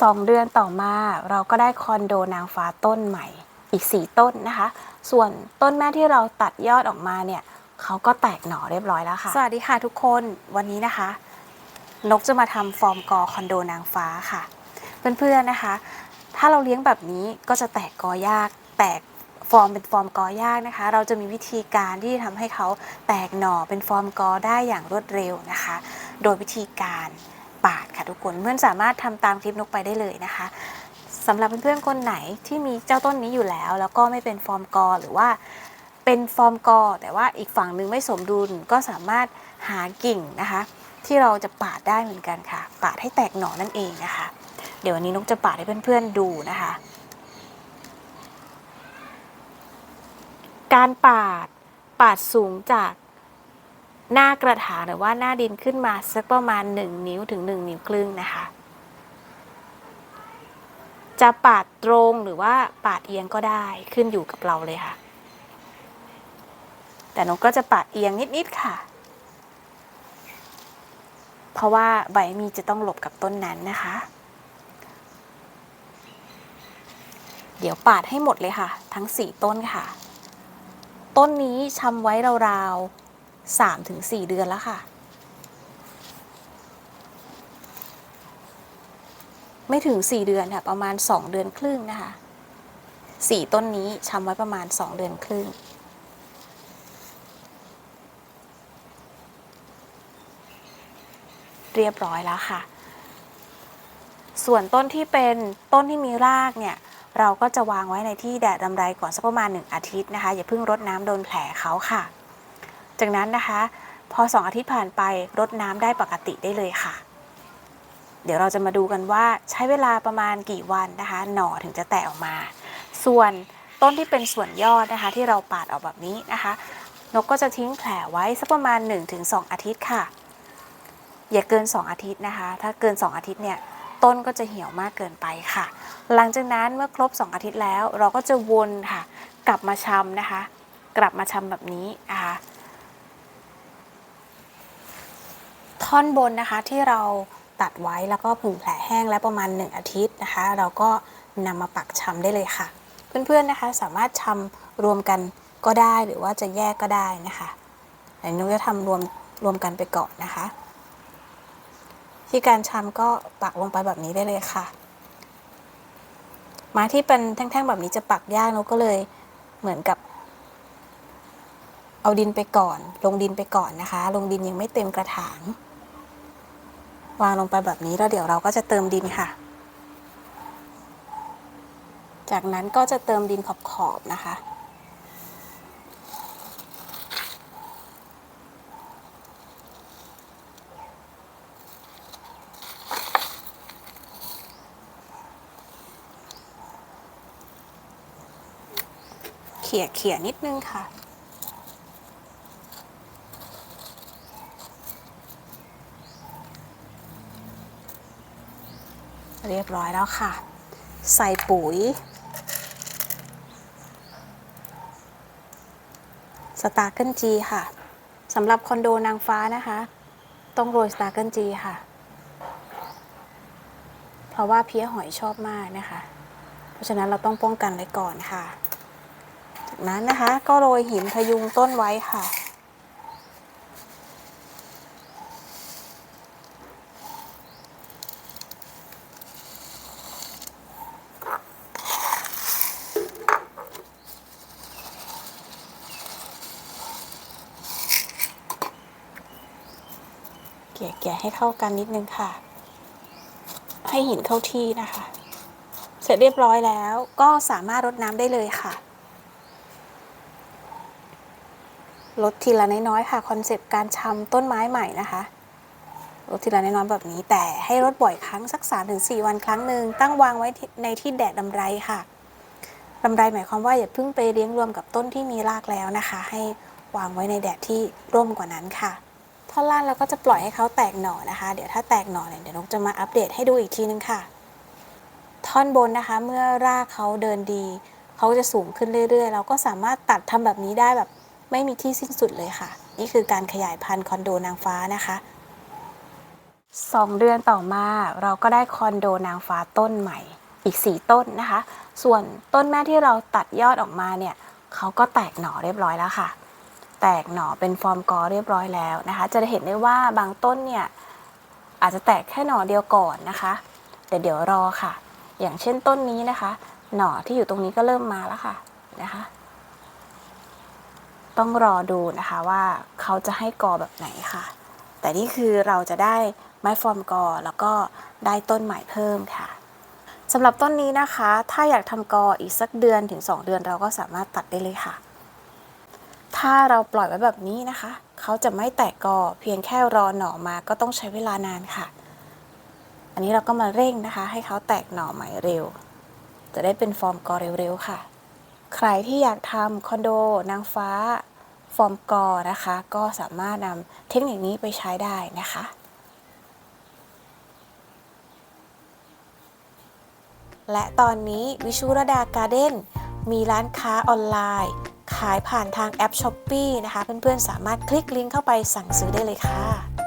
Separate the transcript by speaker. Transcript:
Speaker 1: สองเดือนต่อมาเราก็ได้คอนโดนางฟ้าต้นใหม่อีก 4 ต้นนะคะ ส่วนต้นแม่ที่เราตัดยอดออกมาเนี่ยเขาก็แตกหน่อเรียบร้อยแล้วค่ะ สวัสดีค่ะทุกคนวันนี้นะคะ นกจะมาทำฟอร์มกอคอนโดนางฟ้าค่ะ เพื่อนๆนะคะ ถ้าเราเลี้ยงแบบนี้ก็จะแตกกอยากแตกฟอร์มเป็นฟอร์มกอยากนะคะ เราจะมีวิธีการที่ทำให้เขาแตกหน่อเป็นฟอร์มกอได้อย่างรวดเร็วนะคะ โดยวิธีการ ปาดค่ะทุกคน เพื่อนสามารถทำตามคลิปนกไปได้เลยนะคะสำหรับเพื่อนๆคนไหนที่มีเจ้าต้นนี้อยู่แล้ว แล้วก็ไม่เป็นฟอร์มกอหรือว่าเป็นฟอร์มกอ แต่ว่าอีกฝั่งหนึ่งไม่สมดุลก็สามารถหากิ่งนะคะ ที่เราจะปาดได้เหมือนกันค่ะ ปาดให้แตกหน่อนั่นเองนะคะ เดี๋ยววันนี้นกจะปาดให้เพื่อนๆดูนะคะ การปาดปาดสูงจาก หน้ากระถางหรือว่าหน้าดินขึ้นมาสักประมาณ 1 นิ้วถึง 1 นิ้วครึ่งนะคะ จะปาดตรงหรือว่าปาดเอียงก็ได้ขึ้นอยู่กับเราเลยค่ะ แต่นกก็จะปาดเอียงนิด ๆ ค่ะ เพราะว่าใบมีจะต้องหลบกับต้นนั้นนะคะ เดี๋ยวปาดให้หมดเลยค่ะ ทั้ง 4 ต้นค่ะ ต้นนี้ชำไว้ราวๆ 3ถึง4เดือนแล้วค่ะ ไม่ถึง 4 เดือนค่ะ ประมาณ 2 เดือนครึ่งนะคะ4ต้นนี้ชำไว้ประมาณ 2 เดือนครึ่ง เรียบร้อยแล้วค่ะ ส่วนต้นที่เป็นต้นที่มีรากเนี่ย เราก็จะวางไว้ในที่แดดรำไรก่อนสักประมาณ 1 อาทิตย์นะคะ อย่าเพิ่งรดน้ำโดนแผลเขาค่ะ จากนั้นนะคะ พอ 2 อาทิตย์ผ่านไปรดน้ำได้ปกติได้เลยค่ะ เดี๋ยวเราจะมาดูกันว่าใช้เวลาประมาณกี่วันนะคะ หน่อถึงจะแตกออกมา ส่วนต้นที่เป็นส่วนยอดนะคะ ที่เราปาดออกแบบนี้นะคะ นกก็จะทิ้งแผลไว้สักประมาณ 1-2 อาทิตย์ค่ะ อย่าเกิน 2 อาทิตย์นะคะ ถ้าเกิน 2 อาทิตย์เนี่ยต้นก็จะเหี่ยวมากเกินไปค่ะ หลังจากนั้นเมื่อครบ 2 อาทิตย์แล้ว เราก็จะวนค่ะ กลับมาชำนะคะ กลับมาชำแบบนี้นะคะ ท่อนบนนะคะที่เราตัดไว้แล้วก็ผึ่งแผลแห้งแล้วประมาณ 1 อาทิตย์นะคะ เราก็นำมาปักชำได้เลยค่ะ เพื่อนๆนะคะสามารถชำรวมกันก็ได้หรือว่าจะแยกก็ได้นะคะแต่นุกจะทำรวมรวมกันไปก่อนนะคะ ที่การชำก็ปักลงไปแบบนี้ได้เลยค่ะ ไม้ที่เป็นแท่งๆแบบนี้จะปักยากนกก็เลยเหมือนกับ เอาดินไปก่อน ลงดินไปก่อนนะคะ ลงดินยังไม่เต็มกระถาง วางลงไปแบบนี้แล้วเดี๋ยวเราก็จะเติมดินค่ะ จากนั้นก็จะเติมดินขอบๆนะคะเขี่ยเขี่ยนิดนึงค่ะ เรียบร้อยแล้วค่ะ ใส่ปุ๋ย สตาร์เกิลจีค่ะสำหรับคอนโดนางฟ้านะคะ ต้องโรยสตาร์เกิลจีค่ะ เพราะว่าเพี้ยหอยชอบมากนะคะ เพราะฉะนั้นเราต้องป้องกันไว้ก่อนค่ะ จากนั้นนะคะก็โรยหินพยุงต้นไว้ค่ะ เกี่ยแกะให้เข้ากันนิดนึงค่ะ ให้หินเข้าที่นะคะ เสร็จเรียบร้อยแล้วก็สามารถรดน้ำได้เลยค่ะลดทีละน้อยๆค่ะคอนเซปต์การชำต้นไม้ใหม่นะคะลดทีละน้อยๆแบบนี้ แต่ให้รดบ่อยครั้งสัก 3-4 วันครั้งหนึ่งตั้งวางไว้ในที่แดดลำไรค่ะลำไรหมายความว่าอย่าเพิ่งไปเลี้ยงรวมกับต้นที่มีรากแล้วนะคะ ให้วางไว้ในแดดที่ร่มกว่านั้นค่ะ ท่อนล่างเราก็จะปล่อยให้เขาแตกหน่อนะคะ เดี๋ยวถ้าแตกหน่อเนี่ยเดี๋ยวนกจะมาอัปเดตให้ดูอีกทีนึงค่ะ ท่อนบนนะคะ เมื่อรากเขาเดินดีเขาจะสูงขึ้นเรื่อยๆ เราก็สามารถตัดทำแบบนี้ได้แบบไม่มีที่สิ้นสุดเลยค่ะ นี่คือการขยายพันธุ์คอนโดนางฟ้านะคะ2เดือนต่อมาเราก็ได้คอนโดนางฟ้าต้นใหม่อีก 4 ต้นนะคะ ส่วนต้นแม่ที่เราตัดยอดออกมาเนี่ยเขาก็แตกหน่อเรียบร้อยแล้วค่ะ แตกหน่อเป็นฟอร์มกอเรียบร้อยแล้วนะคะ จะได้เห็นได้ว่าบางต้นเนี่ยอาจจะแตกแค่หน่อเดียวก่อนนะคะ แต่เดี๋ยวรอค่ะ อย่างเช่นต้นนี้นะคะ หน่อที่อยู่ตรงนี้ก็เริ่มมาแล้วค่ะนะคะ ต้องรอดูนะคะว่าเขาจะให้กอแบบไหนค่ะ แต่นี่คือเราจะได้ไม้ฟอร์มกอแล้วก็ได้ต้นใหม่เพิ่มค่ะสำหรับต้นนี้นะคะ ถ้าอยากทำกออีกสักเดือนถึง 2 เดือนเราก็สามารถตัดได้เลยค่ะ ถ้าเราปล่อยไว้แบบนี้นะคะ เขาจะไม่แตกกอเพียงแค่รอหน่อมาก็ต้องใช้เวลานานค่ะ อันนี้เราก็มาเร่งนะคะ ให้เขาแตกหน่อใหม่เร็ว จะได้เป็นฟอร์มกอเร็วๆค่ะ ใครที่อยากทำคอนโด นางฟ้า ฟอร์มกอนะคะ ก็สามารถนำเทคนิคนี้ไปใช้ได้นะคะและตอนนี้วิชุรดาการ์เด้นมีร้านค้าออนไลน์ ขายผ่านทางแอป s h อ p e e นะคะ เพื่อนๆ สามารถคลิกลิงก์เข้าไปสั่งซื้อได้เลยค่ะ